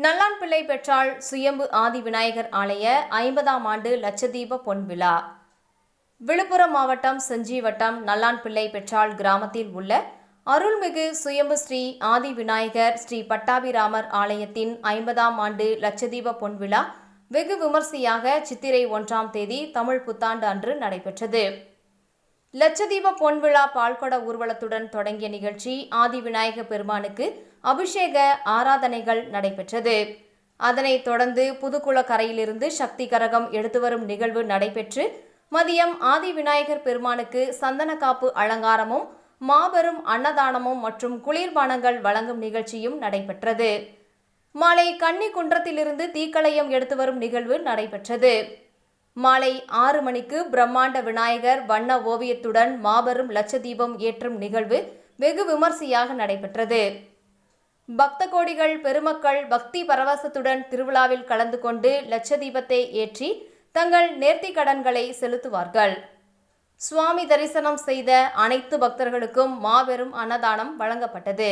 பெற்றாள் சுயம்பு ஆதி விநாயகர் ஆலய ஐம்பதாம் ஆண்டு லட்சதீப பொன்விழா விழுப்புரம் மாவட்டம் செஞ்சி வட்டம் நல்லான்பிள்ளை பெற்றாள் கிராமத்தில் உள்ள அருள்மிகு சுயம்பு ஸ்ரீ ஆதி விநாயகர் ஸ்ரீ பட்டாபிராமர் ஆலயத்தின் ஐம்பதாம் ஆண்டு லட்சதீப பொன்விழா வெகு விமர்சையாக சித்திரை ஒன்றாம் தேதி தமிழ் புத்தாண்டு அன்று நடைபெற்றது. லட்சதீப பொன்விழா பால்கொட ஊர்வலத்துடன் தொடங்கிய நிகழ்ச்சி ஆதி விநாயக பெருமானுக்கு அபிஷேக ஆராதனைகள் நடைபெற்றது. அதனைத் தொடர்ந்து புதுக்குளக்கரையிலிருந்து சக்தி கரகம் எடுத்து வரும் நிகழ்வு நடைபெற்று மதியம் ஆதி விநாயகர் பெருமானுக்கு சந்தன காப்பு அலங்காரமும் மாபெரும் அன்னதானமும் மற்றும் குளிர்பானங்கள் வழங்கும் நிகழ்ச்சியும் நடைபெற்றது. மாலை கன்னிக்குன்றத்திலிருந்து தீக்களையம் எடுத்து வரும் நிகழ்வு நடைபெற்றது. மாலை ஆறு மணிக்கு பிரம்மாண்ட விநாயகர் வண்ண ஓவியத்துடன் மாபெரும் லட்சதீபம் ஏற்றும் நிகழ்வு வெகு விமர்சையாக நடைபெற்றது. பக்த கோடிகள் பெருமக்கள் பக்தி பரவசத்துடன் திருவிழாவில் கலந்து கொண்டு லட்சதீபத்தை ஏற்றி தங்கள் நேர்த்தி கடன்களை செலுத்துவார்கள். சுவாமி தரிசனம் செய்த அனைத்து பக்தர்களுக்கும் மாபெரும் அன்னதானம் வழங்கப்பட்டது.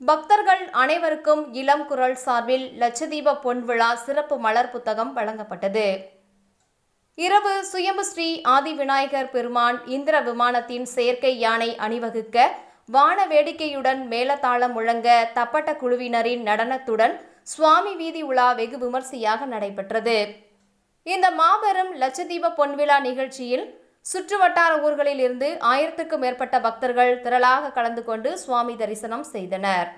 பக்தர்கள் அனைவருக்கும் இளம் குரல் சார்பில் லட்சதீப பொன்விழா சிறப்பு மலர் புத்தகம் வழங்கப்பட்டது. இரவு சுயம்பு ஸ்ரீ ஆதி விநாயகர் பெருமான் இந்திர விமானத்தின் செயற்கை யானை அணிவகுக்க வான வேடிக்கையுடன் மேளதாளம் முழங்க தப்பட்ட குழுவினரின் நடனத்துடன் சுவாமி வீதி உலா வெகு விமர்சையாக நடைபெற்றது. இந்த மாபெரும் லட்சதீப பொன்விழா நிகழ்ச்சியில் சுற்றுவட்டார ஊர்களில் இருந்து ஆயிரத்துக்கும் மேற்பட்ட பக்தர்கள் திரளாக கலந்து கொண்டு சுவாமி தரிசனம் செய்தனர்.